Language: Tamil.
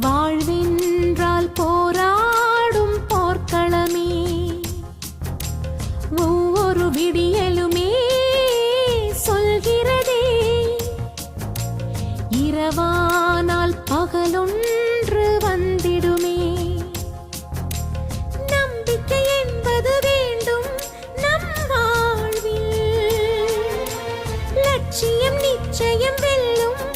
வாழ்வின்றால் போராடும் போர்க்களமே. ஒவ்வொரு விடியலுமே சொல்கிறதே. இரவானால் பகலொன்று வந்திடுமே. நம்பிக்கை என்பது வேண்டும் நம் வாழ்வில். லட்சியம் நிச்சயம் வேண்டும்